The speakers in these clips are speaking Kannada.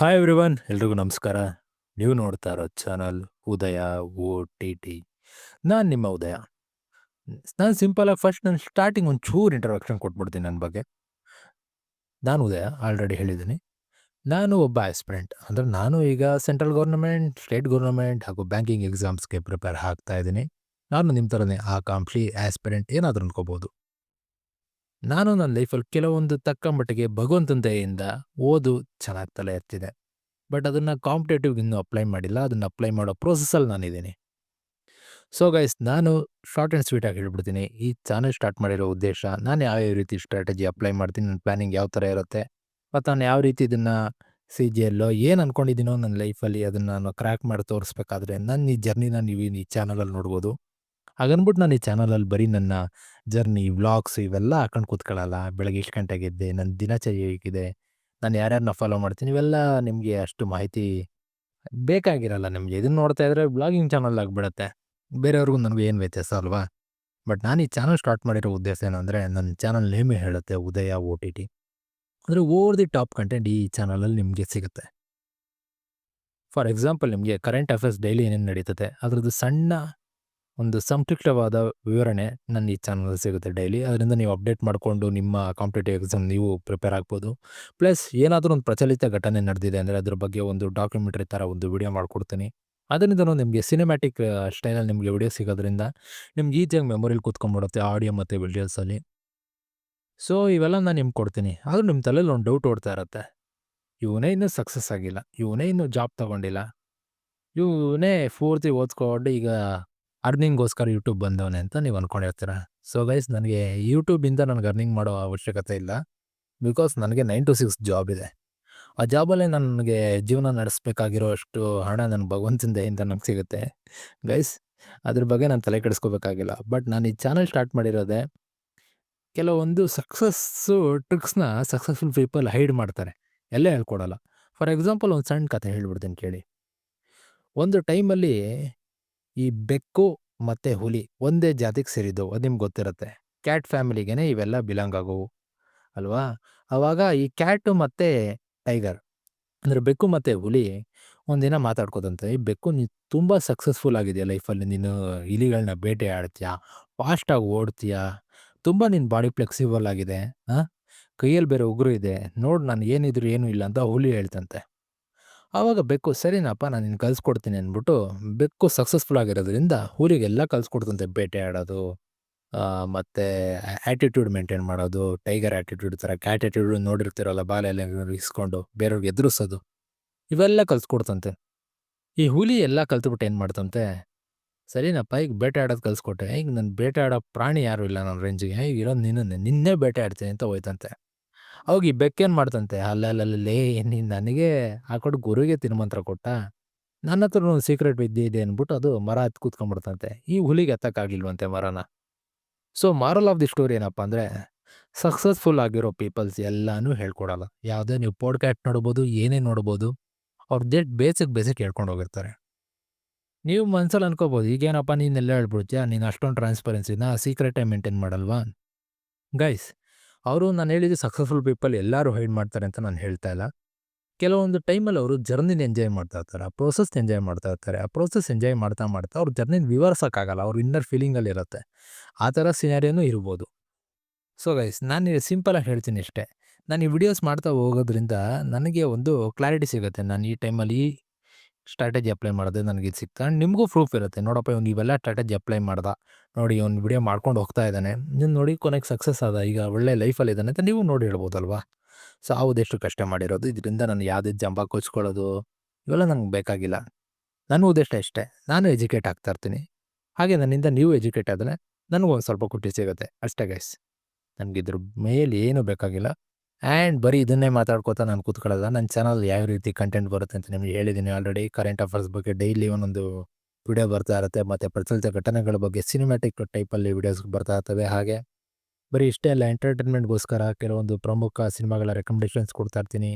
ಹಾಯ್ ಎವ್ರಿವನ್ ಎಲ್ರಿಗೂ ನಮಸ್ಕಾರ. ನೀವು ನೋಡ್ತಾ ಇರೋ channel Udaya O T T. ನಾನು ನಿಮ್ಮ ಉದಯ. ನಾನು ಸಿಂಪಲಾಗಿ ಫಸ್ಟ್ ನಾನು ಸ್ಟಾರ್ಟಿಂಗ್ ಒಂದು ಚೂರು ಇಂಟ್ರೊಡಕ್ಷನ್ ಕೊಟ್ಬಿಡ್ತೀನಿ ನನ್ನ ಬಗ್ಗೆ. ನಾನು ಉದಯ ಆಲ್ರೆಡಿ ಹೇಳಿದ್ದೀನಿ. ನಾನು ಒಬ್ಬ ಆಸ್ಪಿರೆಂಟ್ ಅಂದರೆ ನಾನು ಈಗ ಸೆಂಟ್ರಲ್ ಗೌರ್ನಮೆಂಟ್ ಸ್ಟೇಟ್ ಗೌರ್ನಮೆಂಟ್ ಹಾಗೂ ಬ್ಯಾಂಕಿಂಗ್ ಎಕ್ಸಾಮ್ಸ್ಗೆ ಪ್ರಿಪೇರ್ ಆಗ್ತಾ ಇದ್ದೀನಿ. ನಾನು ನಿಮ್ಮ ಥರನೇ ಆಕಾಂಕ್ಷಿ ಆಸ್ಪಿರೆಂಟ್ ಏನಾದರೂ ಅನ್ಕೋಬೋದು. ನಾನು ನನ್ನ ಲೈಫಲ್ಲಿ ಕೆಲವೊಂದು ತಕ್ಕ ಮಟ್ಟಿಗೆ ಭಗವಂತನ ದಯೆಯಿಂದ ಓದು ಚೆನ್ನಾಗಿ ತಲೆ ಎತ್ತಿದೆ. ಬಟ್ ಅದನ್ನು ಕಾಂಪಿಟೇಟಿವ್ ಇನ್ನೂ ಅಪ್ಲೈ ಮಾಡಿಲ್ಲ. ಅದನ್ನು ಅಪ್ಲೈ ಮಾಡೋ ಪ್ರೋಸೆಸ್ಸಲ್ಲಿ ನಾನಿದ್ದೀನಿ. ಸೊ ಗೈಸ್, ನಾನು ಶಾರ್ಟ್ ಆ್ಯಂಡ್ ಸ್ವೀಟಾಗಿ ಹೇಳ್ಬಿಡ್ತೀನಿ. ಈ ಚಾನಲ್ ಸ್ಟಾರ್ಟ್ ಮಾಡಿರೋ ಉದ್ದೇಶ, ನಾನು ಯಾವ ರೀತಿ ಸ್ಟ್ರಾಟಜಿ ಅಪ್ಲೈ ಮಾಡ್ತೀನಿ, ನನ್ನ ಪ್ಲ್ಯಾನಿಂಗ್ ಯಾವ ಥರ ಇರುತ್ತೆ, ಮತ್ತು ನಾನು ಯಾವ ರೀತಿ ಇದನ್ನು ಸಿ ಜಿ ಎಲ್ಲೋ ಏನು ಅಂದ್ಕೊಂಡಿದ್ದೀನೋ ನನ್ನ ಲೈಫಲ್ಲಿ ಅದನ್ನು ನಾನು ಕ್ರ್ಯಾಕ್ ಮಾಡಿ ತೋರಿಸ್ಬೇಕಾದ್ರೆ ನನ್ನ ಈ ಜರ್ನಿನ ನೀವು ಈ ಚಾನಲಲ್ಲಿ ನೋಡ್ಬೋದು. ಹಾಗನ್ಬಿಟ್ಟು ನಾನು ಈ ಚಾನಲಲ್ಲಿ ಬರೀ ನನ್ನ ಜರ್ನಿ, ವ್ಲಾಗ್ಸ್ ಇವೆಲ್ಲ ಹಾಕೊಂಡು ಕೂತ್ಕೊಳ್ಳಲ್ಲ. ಬೆಳಗ್ಗೆ ಎಷ್ಟು ಗಂಟೆಗೆ ಎದ್ದೆ ನನ್ನ ದಿನಚರಿ ಹೇಗಿದೆ, ನಾನು ಯಾರ್ಯಾರನ್ನ ಫಾಲೋ ಮಾಡ್ತೀನಿ, ಇವೆಲ್ಲ ನಿಮಗೆ ಅಷ್ಟು ಮಾಹಿತಿ ಬೇಕಾಗಿರಲ್ಲ ನಿಮಗೆ. ಇದನ್ನು ನೋಡ್ತಾ ಇದ್ರೆ ಬ್ಲಾಗಿಂಗ್ ಚಾನಲ್ ಆಗಿಬಿಡುತ್ತೆ. ಬೇರೆಯವ್ರಿಗೂ ನನಗೆ ಏನು ವ್ಯತ್ಯಾಸ ಅಲ್ವಾ? ಬಟ್ ನಾನು ಈ ಚಾನಲ್ ಸ್ಟಾರ್ಟ್ ಮಾಡಿರೋ ಉದ್ದೇಶ ಏನಂದರೆ ನನ್ನ ಚಾನಲ್ ನೇಮೇ ಹೇಳುತ್ತೆ ಉದಯ ಓ ಟಿ ಟಿ. ಅಂದರೆ ಓವರ್ ದಿ ಟಾಪ್ ಕಂಟೆಂಟ್ ಈ ಚಾನಲಲ್ಲಿ ನಿಮಗೆ ಸಿಗುತ್ತೆ. ಫಾರ್ ಎಕ್ಸಾಂಪಲ್ ನಿಮಗೆ ಕರೆಂಟ್ ಅಫೇರ್ಸ್ ಡೈಲಿ ಏನೇನು ನಡೀತದೆ, ಅದರದ್ದು ಸಣ್ಣ ಒಂದು ಸಂಕ್ಷಿಪ್ತವಾದ ವಿವರಣೆ ನನ್ನ ಈ ಚಾನಲ್ ಸಿಗುತ್ತೆ ಡೈಲಿ. ಅದರಿಂದ ನೀವು ಅಪ್ಡೇಟ್ ಮಾಡಿಕೊಂಡು ನಿಮ್ಮ ಕಾಂಪಿಟೇಟಿವ್ ಎಕ್ಸಾಮ್ ನೀವು ಪ್ರಿಪೇರ್ ಆಗ್ಬೋದು. ಪ್ಲಸ್ ಏನಾದರೂ ಒಂದು ಪ್ರಚಲಿತ ಘಟನೆ ನಡೆದಿದೆ ಅಂದರೆ ಅದ್ರ ಬಗ್ಗೆ ಒಂದು ಡಾಕ್ಯುಮೆಂಟ್ರಿ ಥರ ಒಂದು ವಿಡಿಯೋ ಮಾಡಿಕೊಡ್ತೀನಿ. ಅದರಿಂದನೂ ನಿಮಗೆ ಸಿನಿಮ್ಯಾಟಿಕ್ ಸ್ಟೈಲಲ್ಲಿ ನಿಮಗೆ ವಿಡಿಯೋ ಸಿಗೋದ್ರಿಂದ ನಿಮ್ಗೆ ಈಸಿಯಾಗಿ ಮೆಮೊರಿಲಿ ಕೂತ್ಕೊಂಡ್ಬಿಡುತ್ತೆ ಆಡಿಯೋ ಮತ್ತು ವಿಡಿಯೋಸಲ್ಲಿ ಸೊ ಇವೆಲ್ಲ ನಾನು ನಿಮ್ಗೆ ಕೊಡ್ತೀನಿ. ಆದರೂ ನಿಮ್ಮ ತಲೆಯಲ್ಲಿ ಒಂದು ಡೌಟ್ ಓಡ್ತಾ ಇರುತ್ತೆ. ಇವನೇ ಇನ್ನೂ ಸಕ್ಸಸ್ ಆಗಿಲ್ಲ. ಇವನೇ ಇನ್ನೂ ಜಾಬ್ ತೊಗೊಂಡಿಲ್ಲ. ಇವನೇ ಪೂರ್ತಿ ಓದ್ಕೊಂಡು ಈಗ ಅರ್ನಿಂಗ್ಗೋಸ್ಕರ ಯೂಟ್ಯೂಬ್ ಬಂದವನೆ ಅಂತ ನೀವು ಅಂದ್ಕೊಂಡಿರ್ತೀರ ಸೊ ಗೈಸ್ ನನಗೆ ಯೂಟ್ಯೂಬಿಂದ ನನಗೆ ಅರ್ನಿಂಗ್ ಮಾಡೋ ಅವಶ್ಯಕತೆ ಇಲ್ಲ. ಬಿಕಾಸ್ ನನಗೆ ನೈನ್ ಟು ಸಿಕ್ಸ್ ಜಾಬ್ ಇದೆ. ಆ ಜಾಬಲ್ಲೇ ನನಗೆ ಜೀವನ ನಡೆಸಬೇಕಾಗಿರೋ ಅಷ್ಟು ಹಣ ನನ್ನ ಭಗವಂತನ ಇಂದ ನನಗೆ ಸಿಗುತ್ತೆ. ಗೈಸ್ ಅದ್ರ ಬಗ್ಗೆ ನಾನು ತಲೆ ಕೆಡಿಸ್ಕೋಬೇಕಾಗಿಲ್ಲ. ಬಟ್ ನಾನು ಈ ಚಾನಲ್ ಸ್ಟಾರ್ಟ್ ಮಾಡಿರೋದೆ ಕೆಲವೊಂದು ಸಕ್ಸಸ್ಸು ಟ್ರಿಕ್ಸ್ನ ಸಕ್ಸಸ್ಫುಲ್ ಪೀಪಲ್ ಹೈಡ್ ಮಾಡ್ತಾರೆ. ಎಲ್ಲೇ ಹೇಳ್ಕೊಡೋಲ್ಲ. ಫಾರ್ ಎಕ್ಸಾಂಪಲ್ ಒಂದು ಸಣ್ಣ ಕತೆ ಹೇಳ್ಬಿಡ್ತೀನಿ ಕೇಳಿ. ಒಂದು ಟೈಮಲ್ಲಿ ಈ ಬೆಕ್ಕು ಮತ್ತು ಹುಲಿ ಒಂದೇ ಜಾತಿಗೆ ಸೇರಿದ್ದವು, ಅದು ನಿಮ್ಗೆ ಗೊತ್ತಿರುತ್ತೆ. ಕ್ಯಾಟ್ ಫ್ಯಾಮಿಲಿಗೇ ಇವೆಲ್ಲ ಬಿಲಾಂಗ್ ಆಗೋವು, ಅಲ್ವಾ? ಆವಾಗ ಈ ಕ್ಯಾಟು ಮತ್ತು ಟೈಗರ್ ಅಂದರೆ ಬೆಕ್ಕು ಮತ್ತು ಹುಲಿ ಒಂದಿನ ಮಾತಾಡ್ಕೋತಂತೆ ಈ ಬೆಕ್ಕು ನೀನು ತುಂಬ ಸಕ್ಸಸ್ಫುಲ್ ಆಗಿದೆಯಾ ಲೈಫಲ್ಲಿ ನೀನು ಇಲಿಗಳನ್ನ ಬೇಟೆ ಆಡ್ತೀಯಾ? ಫಾಸ್ಟಾಗಿ ಓಡ್ತೀಯಾ? ತುಂಬ ನಿನ್ನ ಬಾಡಿ ಫ್ಲೆಕ್ಸಿಬಲ್ ಆಗಿದೆ, ಹಾಂ? ಕೈಯಲ್ಲಿ ಬೇರೆ ಉಗುರು ಇದೆ, ನೋಡು ನಾನು ಏನಿದ್ರು ಏನೂ ಇಲ್ಲ ಅಂತ ಹುಲಿ ಹೇಳ್ತಂತೆ. ಆವಾಗ ಬೆಕ್ಕು ಸರಿನಪ್ಪ ನಾನು ನಿನ್ನ ಕಲಿಸ್ಕೊಡ್ತೀನಿ ಅಂದ್ಬಿಟ್ಟು ಬೆಕ್ಕು ಸಕ್ಸಸ್ಫುಲ್ ಆಗಿರೋದ್ರಿಂದ ಹುಲಿಗೆಲ್ಲ ಕಲಿಸ್ಕೊಡ್ತಂತೆ ಬೇಟೆ ಆಡೋದು ಮತ್ತು ಆ್ಯಟಿಟ್ಯೂಡ್ ಮೇಂಟೈನ್ ಮಾಡೋದು ಟೈಗರ್ ಆ್ಯಟಿಟ್ಯೂಡ್ ಥರ ಕ್ಯಾಟ್ ಆ್ಯಟಿಟ್ಯೂಡ್ ನೋಡಿರ್ತಿರಲ್ಲ ಬಾಲೆಲ್ಲ ಇಸ್ಕೊಂಡು ಬೇರೆಯವ್ರಿಗೆ ಎದುರಿಸೋದು, ಇವೆಲ್ಲ ಕಲಿಸ್ಕೊಡ್ತಂತೆ ಈ ಹುಲಿ ಎಲ್ಲ ಕಲ್ತ್ಬಿಟ್ಟು ಏನು ಮಾಡ್ತಂತೆ, ಸರಿನಪ್ಪ ಈಗ ಬೇಟೆ ಆಡೋದು ಕಲಿಸ್ಕೊಟ್ಟೆ ಈಗ ನನ್ನ ಬೇಟೆ ಆಡೋ ಪ್ರಾಣಿ ಯಾರೂ ಇಲ್ಲ ನನ್ನ ರೇಂಜಿಗೆ ಈಗ ಇರೋದು ನಿನ್ನೇ ನಿನ್ನೆ ಬೇಟೆ ಆಡ್ತೀನಿ ಅಂತ ಹೋಯ್ತಂತೆ. ಅವಾಗ ಈ ಬೆಕ್ಕೇನು ಮಾಡ್ತಂತೆ? ಅಲ್ಲಲ್ಲಲ್ಲೇ ನೀನು ನನಗೆ ಹಾಕೊಟ್ಟು ಗುರುಗೆ ತಿನ್ಮಂತ್ರ ಕೊಟ್ಟ. ನನ್ನ ಒಂದು ಸೀಕ್ರೆಟ್ ವಿದ್ಯೆ ಇದೆ ಅಂದ್ಬಿಟ್ಟು ಅದು ಮರ ಹತ್ತು ಕೂತ್ಕೊಂಡ್ಬಿಡ್ತಂತೆ. ಈ ಹುಲಿಗೆ ಎತ್ತಕ್ಕಾಗಿಲ್ವಂತೆ ಮರನ. So moral of the story ಏನಪ್ಪ ಅಂದರೆ ಸಕ್ಸಸ್ಫುಲ್ ಆಗಿರೋ ಪೀಪಲ್ಸ್ ಎಲ್ಲನೂ ಹೇಳ್ಕೊಡಲ್ಲ. ಯಾವುದೇ ನೀವು ಪಾಡ್ಕ್ಯಾಸ್ಟ್ ನೋಡ್ಬೋದು, ಏನೇ ನೋಡ್ಬೋದು, ಅವ್ರ ದೇಟ್ ಬೇಸಿಕ್ ಬೇಸಿಕ್ ಹೇಳ್ಕೊಂಡು ಹೋಗಿರ್ತಾರೆ. ನೀವು ಮನ್ಸಲ್ಲಿ ಅನ್ಕೋಬೋದು, ಈಗೇನಪ್ಪ ನೀನೆಲ್ಲ ಹೇಳ್ಬಿಡ್ತೀಯಾ? ನೀನು ಅಷ್ಟೊಂದು ಟ್ರಾನ್ಸ್ಪರೆನ್ಸಿನ ಸೀಕ್ರೆಟೇ ಮೇಂಟೈನ್ ಮಾಡಲ್ವಾ? ಗೈಸ್ ಅವರು ನಾನು ಹೇಳಿದ್ದು ಸಕ್ಸಸ್ಫುಲ್ ಪೀಪಲ್ ಎಲ್ಲರೂ ಹೈಡ್ ಮಾಡ್ತಾರೆ ಅಂತ ನಾನು ಹೇಳ್ತಾ ಇಲ್ಲ. ಕೆಲವೊಂದು ಟೈಮಲ್ಲಿ ಅವರು ಜರ್ನಿನ ಎಂಜಾಯ್ ಮಾಡ್ತಾ ಇರ್ತಾರೆ, ಆ ಪ್ರೋಸೆಸ್ ಎಂಜಾಯ್ ಮಾಡ್ತಾ ಇರ್ತಾರೆ, ಆ ಪ್ರೋಸೆಸ್ ಎಂಜಾಯ್ ಮಾಡ್ತಾ ಮಾಡ್ತಾ ಅವ್ರ ಜರ್ನಿನ ವಿವರಿಸೋಕ್ಕಾಗಲ್ಲ, ಅವ್ರ ಇನ್ನರ್ ಫೀಲಿಂಗಲ್ಲಿ ಇರುತ್ತೆ. ಆ ಥರ ಸಿನಾರಿಯೋನೂ ಇರ್ಬೋದು. ಸೊ ಗೈಸ್ ನಾನು ಸಿಂಪಲಾಗಿ ಹೇಳ್ತೀನಿ ಇಷ್ಟೇ. ನಾನು ಈ ವಿಡಿಯೋಸ್ ಮಾಡ್ತಾ ಹೋಗೋದ್ರಿಂದ ನನಗೆ ಒಂದು ಕ್ಲಾರಿಟಿ ಸಿಗುತ್ತೆ. ನಾನು ಈ ಟೈಮಲ್ಲಿ ಸ್ಟ್ರಾಟಜಿ ಅಪ್ಲೈ ಮಾಡಿದೆ ನನಗೆ ಇದು ಸಿಗ್ತಾ ನಿಮಗೂ ಪ್ರೂಫ್ ಇರುತ್ತೆ. ನೋಡಪ್ಪ, ಇವ್ನು ಇವೆಲ್ಲ ಸ್ಟ್ರಾಟಜಿ ಅಪ್ಲೈ ಮಾಡ್ದ. ನೋಡಿ ಅವ್ನು ವಿಡಿಯೋ ಮಾಡ್ಕೊಂಡು ಹೋಗ್ತಾ ಇದ್ದಾನೆ. ನೀನು ನೋಡಿ ಕೊನೆಗೆ ಸಕ್ಸಸ್ ಆದ. ಈಗ ಒಳ್ಳೆ ಲೈಫಲ್ಲಿ ಇದ್ದಾನೆ ಅಂತ ನೀವು ನೋಡಿ ಹೇಳ್ಬೋದಲ್ವಾ? ಸೊ ಆವುದೆಷ್ಟು ಕಷ್ಟ ಮಾಡಿರೋದು. ಇದರಿಂದ ನಾನು ಯಾವುದೇ ಜಂಬ ಕೊಚ್ಕೊಳ್ಳೋದು ಇವೆಲ್ಲ ನಂಗೆ ಬೇಕಾಗಿಲ್ಲ. ನನ್ನ ಉದ್ದೇಶ ಇಷ್ಟೇ. ನಾನು ಎಜುಕೇಟ್ ಆಗ್ತಾ ಇರ್ತೀನಿ. ಹಾಗೆ ನನ್ನಿಂದ ನೀವು ಎಜುಕೇಟ್ ಆದರೆ ನನಗೂ ಒಂದು ಸ್ವಲ್ಪ ಖುಷಿ ಸಿಗುತ್ತೆ. ಅಷ್ಟೇ ಗೈಸ್ ನನಗಿದ್ರ ಮೇಲೆ ಏನೂ ಬೇಕಾಗಿಲ್ಲ. ಆ್ಯಂಡ್ ಬರೀ ಇದನ್ನೇ ಮಾತಾಡ್ಕೋತಾ ನಾನು ಕೂತ್ಕೊಳ್ಳಲ್ಲ ನನ್ನ ಚಾನಲ್ ಯಾವ ರೀತಿ ಕಂಟೆಂಟ್ ಬರುತ್ತೆ ಅಂತ ನಿಮಗೆ ಹೇಳಿದ್ದೀನಿ ಆಲ್ರೆಡಿ. ಕರೆಂಟ್ ಅಫೇರ್ಸ್ ಬಗ್ಗೆ ಡೈಲಿ ಒಂದೊಂದು ವಿಡಿಯೋ ಬರ್ತಾ ಇರುತ್ತೆ. ಮತ್ತು ಪ್ರಚಲಿತ ಘಟನೆಗಳ ಬಗ್ಗೆ ಸಿನಿಮ್ಯಾಟಿಕ್ ಟೈಪಲ್ಲಿ ವಿಡಿಯೋಸ್ ಬರ್ತಾ ಇರ್ತವೆ. ಹಾಗೆ ಬರೀ ಇಷ್ಟೇ ಅಲ್ಲ ಎಂಟರ್ಟೈನ್ಮೆಂಟ್ಗೋಸ್ಕರ ಕೆಲವೊಂದು ಪ್ರಮುಖ ಸಿನಿಮಾಗಳ ರೆಕಮೆಂಡೇಷನ್ಸ್ ಕೊಡ್ತಾ ಇರ್ತೀನಿ.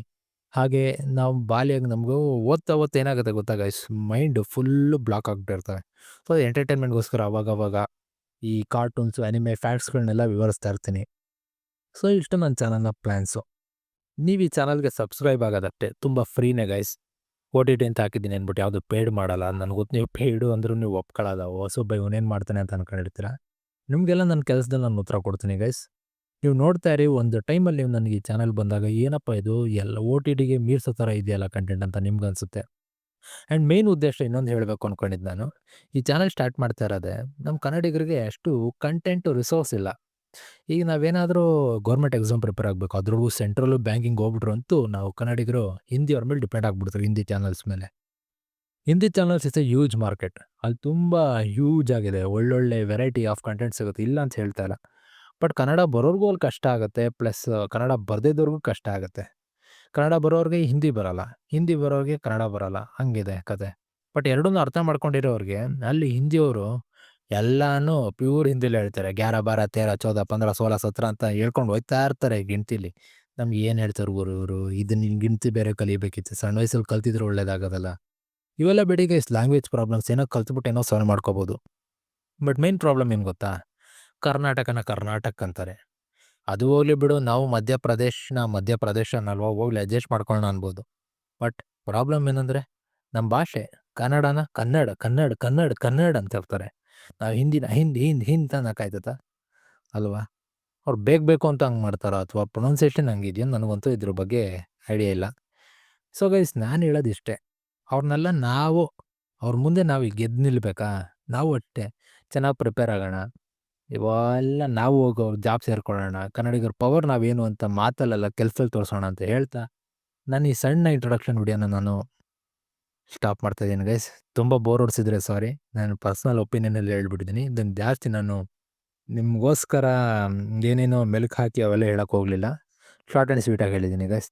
ಹಾಗೆ ನಾವು ಬಾಲ್ಯಾಗ ನಮಗೂ ಓದ್ತಾ ಓದ್ತಾ ಏನಾಗುತ್ತೆ ಗೊತ್ತಾಗ ಮೈಂಡ್ ಫುಲ್ಲು ಬ್ಲಾಕ್ ಆಗ್ಬಿಟ್ಟಿರ್ತವೆ ಸೊ ಎಂಟರ್ಟೈನ್ಮೆಂಟ್ಗೋಸ್ಕರ ಅವಾಗವಾಗ ಈ ಕಾರ್ಟೂನ್ಸು ಅನಿಮೆ ಫ್ಯಾಕ್ಟ್ಸ್ಗಳನ್ನೆಲ್ಲ ವಿವರಿಸ್ತಾ ಇರ್ತೀನಿ. ಸೊ ಇಷ್ಟು ನನ್ನ ಚಾನಲ್ನ ಪ್ಲ್ಯಾನ್ಸು ನೀವು ಈ ಚಾನಲ್‌ಗೆ ಸಬ್ಸ್ಕ್ರೈಬ್ ಆಗೋದಷ್ಟೇ. ತುಂಬ ಫ್ರೀನೇ ಗೈಸ್. ಓ ಟಿ ಟಿ ಅಂತ ಹಾಕಿದ್ದೀನಿ ಅಂದ್ಬಿಟ್ಟು ಯಾವುದು ಪೇಡ್ ಮಾಡಲ್ಲ. ನನಗೆ ಗೊತ್ತು ನೀವು ಪೇಯ್ಡು ಅಂದ್ರೂ ನೀವು ಒಪ್ಕೊಳ್ಳಲ್ಲ. ಬೈ ಇವನೇನು ಮಾಡ್ತಾನೆ ಅಂತ ಅನ್ಕೊಂಡಿರ್ತೀರ. ನಿಮಗೆಲ್ಲ ನನ್ನ ಕೆಲಸದಲ್ಲಿ ನಾನು ಉತ್ತರ ಕೊಡ್ತೀನಿ ಗೈಸ್. ನೀವು ನೋಡ್ತಾ ಇರಿ, ಒಂದು ಟೈಮಲ್ಲಿ ನೀವು ನನಗೆ ಈ ಚಾನಲ್ ಬಂದಾಗ ಏನಪ್ಪ ಇದು, ಎಲ್ಲ ಓ ಟಿ ಟಿಗೆ ಮೀರ್ಸೋ ಥರ ಇದೆಯಲ್ಲ ಕಂಟೆಂಟ್ ಅಂತ ನಿಮ್ಗೆ ಅನಿಸುತ್ತೆ. ಆ್ಯಂಡ್ ಮೇನ್ ಉದ್ದೇಶ ಇನ್ನೊಂದು ಹೇಳಬೇಕು ಅಂದ್ಕೊಂಡಿದ್ದು ನಾನು. ಈ ಚಾನಲ್ ಸ್ಟಾರ್ಟ್ ಮಾಡ್ತಾ ಇರೋದೇ ನಮ್ಮ ಕನ್ನಡಿಗರಿಗೆ ಅಷ್ಟು ಕಂಟೆಂಟು, ರಿಸೋರ್ಸ್ ಇಲ್ಲ. ಈಗ ನಾವೇನಾದರೂ ಗೌರ್ಮೆಂಟ್ ಎಕ್ಸಾಮ್ ಪ್ರಿಪೇರ್ ಆಗಬೇಕು ಅದ್ರಲ್ಲೂ ಸೆಂಟ್ರಲ್ಲು ಬ್ಯಾಂಕಿಂಗ್ ಹೋಗ್ಬಿಟ್ರು ಅಂತೂ ನಾವು ಕನ್ನಡಿಗರು ಹಿಂದಿಯವ್ರ ಮೇಲೆ ಡಿಪೆಂಡ್ ಆಗ್ಬಿಡ್ತಾರೆ, ಹಿಂದಿ ಚಾನಲ್ಸ್ ಮೇಲೆ. Hindi channels is a huge market. ಅಲ್ಲಿ ತುಂಬ ಹ್ಯೂಜ್ ಆಗಿದೆ. ಒಳ್ಳೊಳ್ಳೆ ವೆರೈಟಿ ಆಫ್ ಕಂಟೆಂಟ್ ಸಿಗುತ್ತೆ, ಇಲ್ಲ ಅಂತ ಹೇಳ್ತಾ ಇಲ್ಲ. ಬಟ್ ಕನ್ನಡ ಬರೋರ್ಗೂ ಅಲ್ಲಿ ಕಷ್ಟ ಆಗುತ್ತೆ. ಪ್ಲಸ್ ಕನ್ನಡ ಬರ್ದಿದ್ದವ್ರಿಗೂ ಕಷ್ಟ ಆಗುತ್ತೆ. ಕನ್ನಡ ಬರೋರಿಗೆ ಹಿಂದಿ ಬರಲ್ಲ. ಹಿಂದಿ ಬರೋರಿಗೆ ಕನ್ನಡ ಬರಲ್ಲ. ಹಂಗಿದೆ ಕತೆ. ಬಟ್ ಎರಡನ್ನೂ ಅರ್ಥ ಮಾಡ್ಕೊಂಡಿರೋರಿಗೆ ಅಲ್ಲಿ ಹಿಂದಿಯವರು ಎಲ್ಲಾನು ಪ್ಯೂರ್ ಹಿಂದಿಲ್ ಹೇಳ್ತಾರೆ. 11, 12, 13, 14, 15, 16, 17 ಅಂತ ಹೇಳ್ಕೊಂಡು ಹೋಗ್ತಾ ಇರ್ತಾರೆ ಗಿಣತಿಲಿ. ನಮ್ಗೆ ಏನು ಹೇಳ್ತಾರೆ ಇವರು. ಇದನ್ನ ಗಿಣ್ತಿ ಬೇರೆ ಕಲಿಬೇಕಿತ್ತು. ಸಣ್ಣ ವಯಸ್ಸಲ್ಲಿ ಕಲ್ತಿದ್ರೆ ಒಳ್ಳೇದಾಗೋದಲ್ಲ. ಇವೆಲ್ಲ ಬಿಡಿ ಗೈಸ್ ಲ್ಯಾಂಗ್ವೇಜ್ ಪ್ರಾಬ್ಲಮ್ಸ್ ಏನೋ ಕಲ್ತ್ಬಿಟ್ಟು ಏನೋ ಸಾಲ್ವ್ ಮಾಡ್ಕೋಬೋದು. ಬಟ್ ಮೇನ್ ಪ್ರಾಬ್ಲಮ್ ಏನು ಗೊತ್ತಾ? ಕರ್ನಾಟಕನ ಕರ್ನಾಟಕ ಅಂತಾರೆ. ಅದು ಹೋಗ್ಲಿ ಬಿಡು ನಾವು ಮಧ್ಯಪ್ರದೇಶನ ಮಧ್ಯಪ್ರದೇಶ ಅನ್ನಲ್ವಾ ಹೋಗ್ಲಿ ಅಡ್ಜಸ್ಟ್ ಮಾಡ್ಕೊಳ್ಳೋಣ ಅನ್ಬೋದು. ಬಟ್ ಪ್ರಾಬ್ಲಮ್ ಏನಂದರೆ ನಮ್ಮ ಭಾಷೆ ಕನ್ನಡನ ಕನ್ನಡ, ಕನ್ನಡ, ಕನ್ನಡ, ಕನ್ನಡ ಅಂತ ಇರ್ತಾರೆ. ನಾವು ಹಿಂದಿನ, ಹಿಂದೆ ಹಿಂದೆ ಹಿಂದೆ ತನಕಾಯ್ತದ ಅಲ್ವಾ? ಅವ್ರು ಬೇಕು ಬೇಕು ಅಂತ ಹಂಗೆ ಮಾಡ್ತಾರೋ ಅಥವಾ ಪ್ರೊನೌನ್ಸೇಷನ್ ಹಂಗಿದೆಯೋ ನನಗಂತೂ ಇದ್ರ ಬಗ್ಗೆ ಐಡಿಯಾ ಇಲ್ಲ. ಸೊ ಗೈಸ್ ನಾನು ಹೇಳೋದು ಇಷ್ಟೇ. ಅವ್ರನ್ನೆಲ್ಲ ನಾವು, ಅವ್ರ ಮುಂದೆ ನಾವು ಗೆದ್ದು ನಿಲ್ಬೇಕಾ ನಾವು ಅಷ್ಟೇ ಚೆನ್ನಾಗಿ ಪ್ರಿಪೇರ್ ಆಗೋಣ. ಇವೆಲ್ಲ ನಾವು ಹೋಗೋ ಜಾಬ್ ಸೇರ್ಕೊಳ್ಳೋಣ. ಕನ್ನಡಿಗರ ಪವರ್ ನಾವೇನು ಅಂತ ಮಾತಲ್ಲೆಲ್ಲ ಕೆಲಸದಲ್ಲಿ ತೋರಿಸೋಣ ಅಂತ ಹೇಳ್ತಾ ನಾನು ಈ ಸಣ್ಣ ಇಂಟ್ರೊಡಕ್ಷನ್ ವಿಡಿಯೋನ ನಾನು ಸ್ಟಾಪ್ ಮಾಡ್ತಾ ಇದ್ದೀನಿ ಗೈಸ್. ತುಂಬ ಬೋರ್ ಹೊಡ್ಸಿದ್ರೆ ಸಾರಿ. ನಾನು ಪರ್ಸ್ನಲ್ ಒಪಿನಿಯನಲ್ಲಿ ಹೇಳ್ಬಿಟ್ಟಿದ್ದೀನಿ. ಇದನ್ನು ಜಾಸ್ತಿ ನಾನು ನಿಮಗೋಸ್ಕರ ಏನೇನೋ ಮೆಲುಕು ಹಾಕಿ ಅವೆಲ್ಲ ಹೇಳೋಕ್ಕೆ ಹೋಗಲಿಲ್ಲ. ಶಾರ್ಟ್ ಆ್ಯಂಡ್ ಸ್ವೀಟಾಗಿ ಹೇಳಿದ್ದೀನಿ ಗೈಸ್.